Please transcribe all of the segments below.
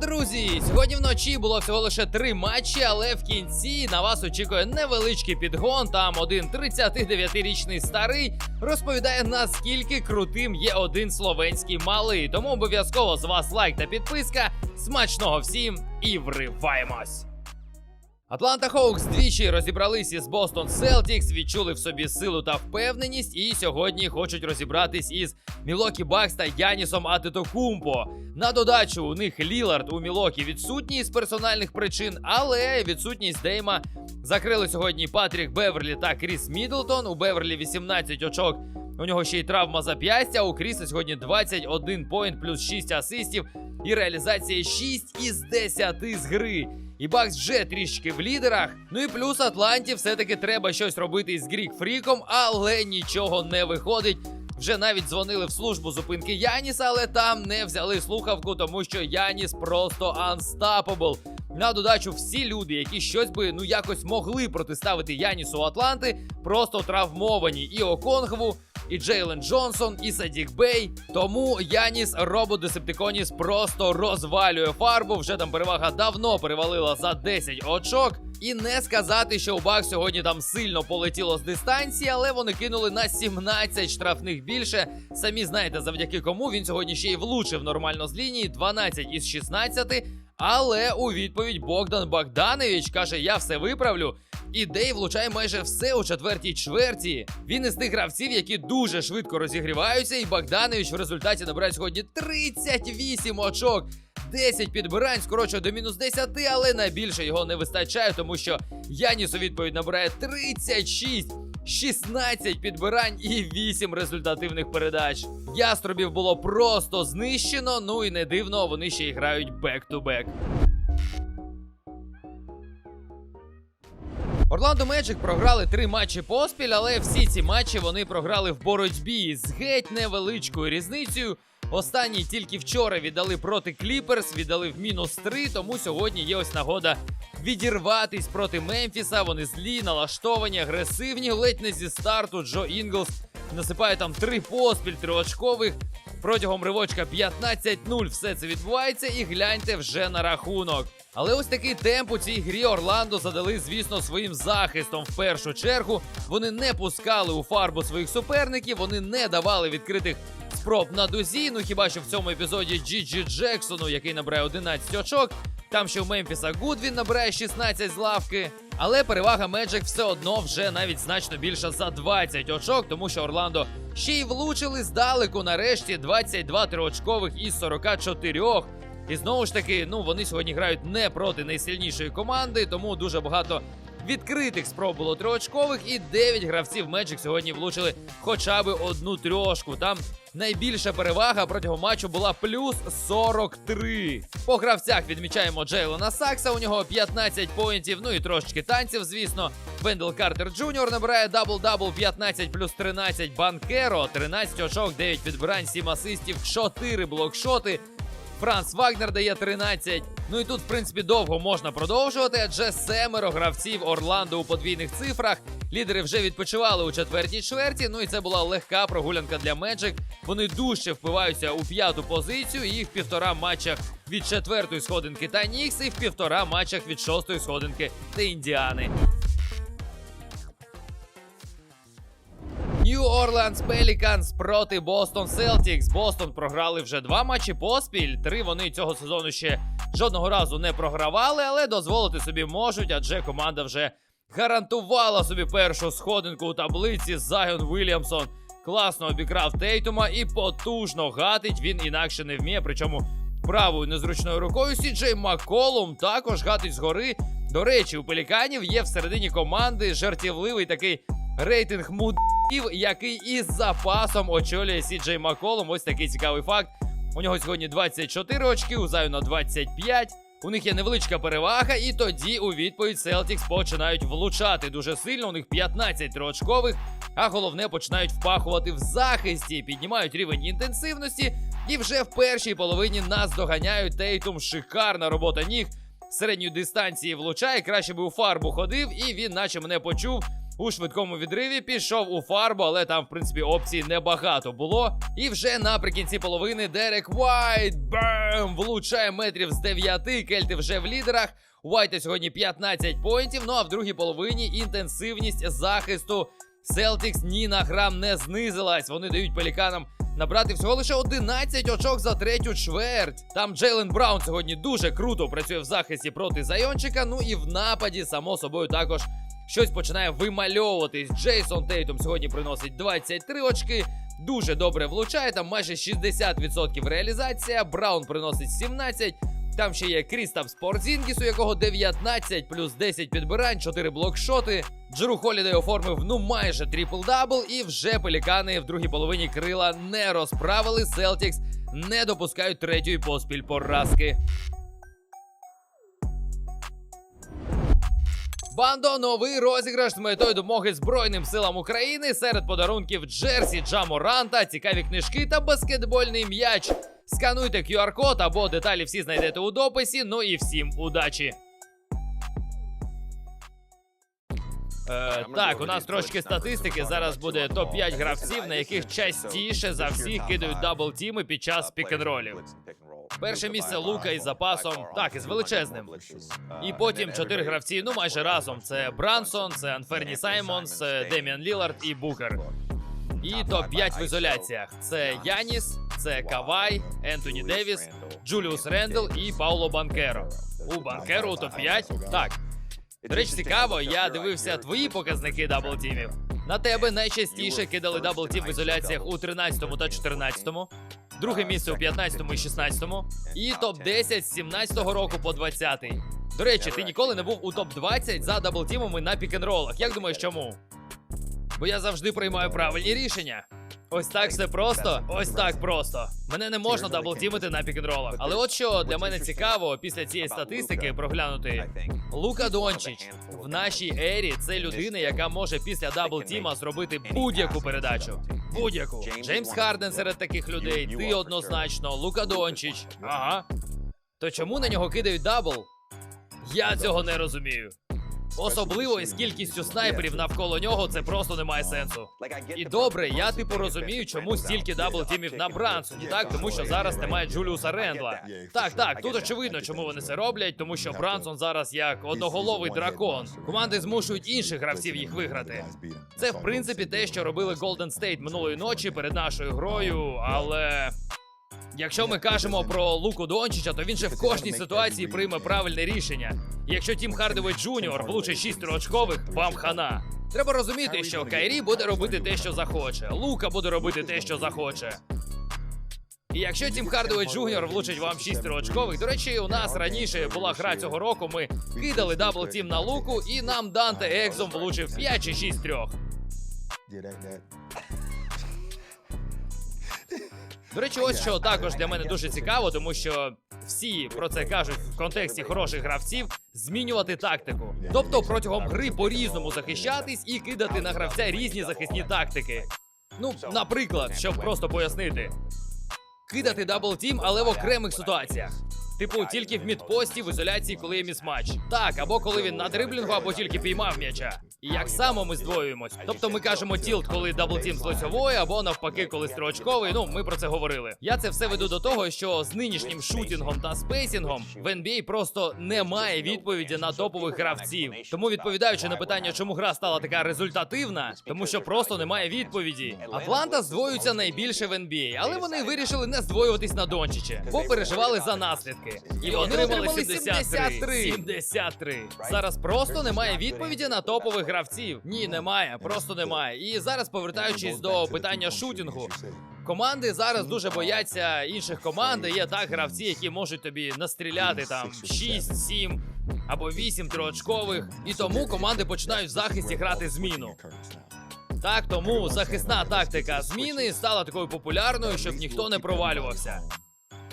друзі! Сьогодні вночі було всього лише три матчі, але в кінці на вас очікує невеличкий підгон. Там один 39-річний старий розповідає, наскільки крутим є один словенський малий. Тому обов'язково з вас лайк та підписка. Смачного всім і вриваємось! Атланта Хоукс двічі розібрались із Бостон Селтікс, відчули в собі силу та впевненість, і сьогодні хочуть розібратись із Мілокі Бакс та Янісом Атетокумпо. На додачу у них Лілард у Мілокі відсутній з персональних причин, але відсутність Дейма закрили сьогодні Патрік Беверлі та Кріс Мідлтон. У Беверлі 18 очок. У нього ще й травма зап'ястя. У Кріса сьогодні 21 поінт плюс 6 асистів і реалізація 6 із 10 з гри. І Бакс вже трішки в лідерах. Ну і плюс Атланті все-таки треба щось робити із Грік Фріком, але нічого не виходить. Вже навіть дзвонили в службу зупинки Яніса, але там не взяли слухавку, тому що Яніс просто unstoppable. На додачу, всі люди, які щось би ну якось могли протиставити Янісу Атланти, просто травмовані. І Оконгву, і Джейлен Джонсон, і Садік Бей. Тому Яніс робот Десептиконіс просто розвалює фарбу. Вже там перевага давно перевалила за 10 очок. І не сказати, що у Бак сьогодні там сильно полетіло з дистанції, але вони кинули на 17 штрафних більше. Самі знаєте, завдяки кому він сьогодні ще й влучив нормально з лінії 12 із 16. Але у відповідь Богдан Богданович каже: Я все виправлю. І Дей влучає майже все у четвертій чверті. Він із тих гравців, які дуже швидко розігріваються, і Богданович в результаті набирає сьогодні 38 очок. 10 підбирань, скорочує до мінус 10, але найбільше його не вистачає, тому що Яніс у відповідь набирає 36, 16 підбирань і 8 результативних передач. Яструбів було просто знищено, ну і не дивно, вони ще й грають бек-ту-бек. Орландо Меджик програли три матчі поспіль, але всі ці матчі вони програли в боротьбі з геть невеличкою різницею. Останній тільки вчора віддали проти Кліперс, віддали в мінус 3, тому сьогодні є ось нагода відірватись проти Мемфіса. Вони злі, налаштовані, агресивні. Ледь не зі старту Джо Інглс насипає там три поспіль триочкових. Протягом ривочка 15-0 все це відбувається, і гляньте вже на рахунок. Але ось такий темп у цій грі Орландо задали, звісно, своїм захистом в першу чергу. Вони не пускали у фарбу своїх суперників, вони не давали відкритих спроб на дузі. Ну хіба що в цьому епізоді Джіджі Джексону, який набирає 11 очок. Там ще у Мемфіса Гудвін набирає 16 з лавки. Але перевага Меджик все одно вже навіть значно більша за 20 очок, тому що Орландо ще й влучили здалеку нарешті 22 триочкових із 44. І знову ж таки, ну вони сьогодні грають не проти найсильнішої команди, тому дуже багато відкритих спроб було триочкових, і 9 гравців Magic сьогодні влучили хоча б одну трьошку. Там найбільша перевага протягом матчу була плюс 43. По гравцях відмічаємо Джейлона Сакса. У нього 15 поінтів. Ну і трошечки танців, звісно. Вендел Картер Джуніор набирає дабл-дабл 15 плюс 13. Банкеро 13 очок, 9 підбирань, 7 асистів, 4 блокшоти. Франц Вагнер дає 13. Ну і тут, в принципі, довго можна продовжувати, адже семеро гравців Орландо у подвійних цифрах. Лідери вже відпочивали у четвертій чверті. Ну і це була легка прогулянка для Меджик. Вони дужче впиваються у п'яту позицію. і в півтора матчах від четвертої сходинки та Нікс, і в півтора матчах від шостої сходинки та Індіани. Нью Орлеанс Пеліканс проти Бостон Селтікс. Бостон програли вже два матчі поспіль. Три вони цього сезону ще жодного разу не програвали, але дозволити собі можуть, адже команда вже гарантувала собі першу сходинку у таблиці. Зайон Вільямсон класно обікрав Тейтума і потужно гатить. Він інакше не вміє. Причому правою незручною рукою Сіджей Маколум також гатить згори. До речі, у пеліканів є всередині команди жартівливий такий рейтинг мудів, який із запасом очолює Сіджей Маколум. Ось такий цікавий факт. У нього сьогодні 24 очки, у Зайона 25. У них є невеличка перевага, і тоді у відповідь Celtics починають влучати дуже сильно. У них 15 триочкових, а головне починають впахувати в захисті, піднімають рівень інтенсивності. І вже в першій половині нас доганяють Тейтум. Шикарна робота ніг. Середньої дистанції влучає, краще би у фарбу ходив, і він, наче мене почув. У швидкому відриві пішов у фарбу, але там, в принципі, опцій небагато було. І вже наприкінці половини Дерек Вайт бем, влучає метрів з 9, кельти вже в лідерах. Уайта сьогодні 15 поінтів. Ну а в другій половині інтенсивність захисту Селтікс ні на грам не знизилась. Вони дають пеліканам набрати всього лише 11 очок за третю чверть. Там Джейлен Браун сьогодні дуже круто працює в захисті проти Зайончика. Ну і в нападі, само собою, також щось починає вимальовуватись. Джейсон Тейтум сьогодні приносить 23 очки. Дуже добре влучає, там майже 60% реалізація. Браун приносить 17. Там ще є Крістап Спортзінгіс, у якого 19 плюс 10 підбирань, 4 блокшоти. Джеру Холідей оформив ну майже трипл-дабл, і вже пелікани в другій половині крила не розправили. Селтікс не допускають третьої поспіль поразки. Бандо новий розіграш з метою допомоги Збройним силам України серед подарунків Джерсі Джаморанта, цікаві книжки та баскетбольний м'яч. Скануйте QR-код або деталі всі знайдете у дописі. Ну і всім удачі! Е, так, у нас трошки статистики. Зараз буде топ-5 гравців, на яких частіше за всіх кидають дабл-тіми під час пік-н-ролів. Перше місце Лука із запасом, так, із величезним. І потім чотири гравці, ну майже разом. Це Брансон, це Анферні Саймонс, Деміан Лілард і Букер. І топ-5 в ізоляціях: це Яніс, це Кавай, Ентоні Девіс, Джуліус Рендл і Пауло Банкеро. У Банкеро у топ-5? Так. До речі, цікаво, я дивився твої показники даблтімів. На тебе найчастіше кидали даблтів в ізоляціях у 13 та 14 друге місце у 15 і 16 і топ-10 з 17 року по 20 До речі, ти ніколи не був у топ-20 за даблтімами на пікенролах. Як думаєш, чому? Бо я завжди приймаю правильні рішення. Ось так все просто, ось так просто. Мене не можна даблтімити на пікенролах. Але от що для мене цікаво після цієї статистики проглянути. Лука Дончич в нашій ері це людина, яка може після даблтіма зробити будь-яку передачу. Будь-яку. Джеймс Харден серед таких людей. Ти однозначно. Лука Дончич. Ага. То чому на нього кидають дабл? Я цього не розумію. Особливо із кількістю снайперів навколо нього це просто не має сенсу. І добре, я типу розумію, чому стільки дабл-тімів на Брансоні, так? тому що зараз немає Джуліуса Рендла. Так, так, тут очевидно, чому вони це роблять, тому що Брансон зараз як одноголовий дракон. Команди змушують інших гравців їх виграти. Це в принципі те, що робили Golden State минулої ночі перед нашою грою, але. Якщо ми кажемо про Луку Дончича, то він же в кожній ситуації прийме правильне рішення. Якщо Тім Хардовий Джуніор влучить 6 трьохочкових, вам хана. Треба розуміти, що Кайрі буде робити те, що захоче. Лука буде робити те, що захоче. І якщо Тім Хардовий Джуніор влучить вам 6 трьохочкових, до речі, у нас раніше була гра цього року. Ми кидали дабл тім на луку, і нам Данте Екзом влучив 5 чи 6 трьох. До речі, ось що також для мене дуже цікаво, тому що всі про це кажуть в контексті хороших гравців змінювати тактику. Тобто протягом гри по-різному захищатись і кидати на гравця різні захисні тактики. Ну, наприклад, щоб просто пояснити. Кидати дабл тім, але в окремих ситуаціях. Типу, тільки в мідпості в ізоляції, коли є місматч. Так, або коли він на дриблінгу, або тільки піймав м'яча. І як само ми здвоюємось. Тобто ми кажемо тілт, коли даблтім з лицьової, або навпаки, коли строчковий. Ну, ми про це говорили. Я це все веду до того, що з нинішнім шутінгом та спейсінгом в NBA просто немає відповіді на топових гравців. Тому відповідаючи на питання, чому гра стала така результативна, тому що просто немає відповіді. Атланта здвоюється найбільше в NBA, але вони вирішили не здвоюватись на Дончичі, бо переживали за наслідки. І отримали 73. 73. Зараз просто немає відповіді на топових гравців. Ні, немає, просто немає. І зараз, повертаючись до питання шутінгу, команди зараз дуже бояться інших команд. Є так гравці, які можуть тобі настріляти там 6, 7 або 8 триочкових. І тому команди починають в захисті грати зміну. Так, тому захисна тактика зміни стала такою популярною, щоб ніхто не провалювався.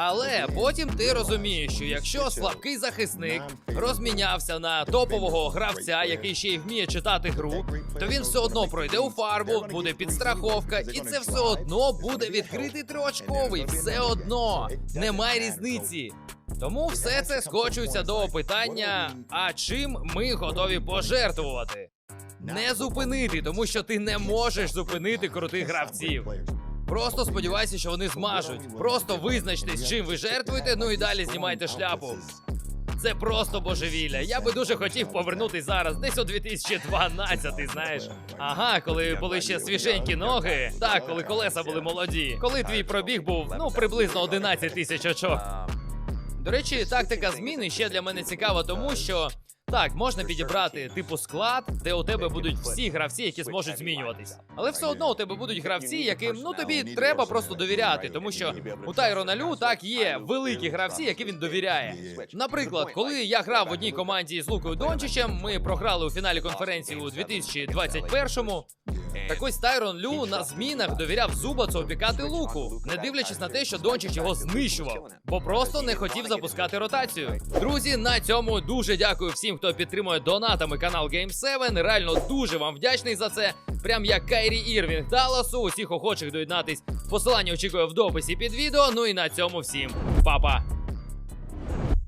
Але потім ти розумієш, що якщо слабкий захисник розмінявся на топового гравця, який ще й вміє читати гру, то він все одно пройде у фарбу, буде підстраховка, і це все одно буде відкритий триочковий. Все одно немає різниці. Тому все це скочується до питання: а чим ми готові пожертвувати? не зупинити, тому що ти не можеш зупинити крутих гравців. Просто сподівайся, що вони змажуть. Просто визначтесь, чим ви жертвуєте, ну і далі знімайте шляпу. Це просто божевілля. Я би дуже хотів повернутись зараз, десь у 2012, знаєш. Ага, коли були ще свіженькі ноги. Так, коли колеса були молоді. Коли твій пробіг був ну приблизно 11 тисяч очок. До речі, тактика зміни ще для мене цікава, тому що так, можна підібрати типу склад, де у тебе будуть всі гравці, які зможуть змінюватись. Але все одно у тебе будуть гравці, яким ну тобі треба просто довіряти, тому що у Тайрона Лю так є великі гравці, які він довіряє. Наприклад, коли я грав в одній команді з Лукою Дончичем, ми програли у фіналі конференції у 2021-му. Так. ось Тайрон Лю на змінах довіряв Зубацу опікати луку, не дивлячись на те, що Дончич його знищував, бо просто не хотів запускати ротацію. Друзі, на цьому дуже дякую всім, хто підтримує донатами канал Game 7. Реально дуже вам вдячний за це. Прям як Кайрі Ірвінг Далласу. Усіх охочих доєднатись. Посилання очікую в дописі під відео. Ну і на цьому всім па-па.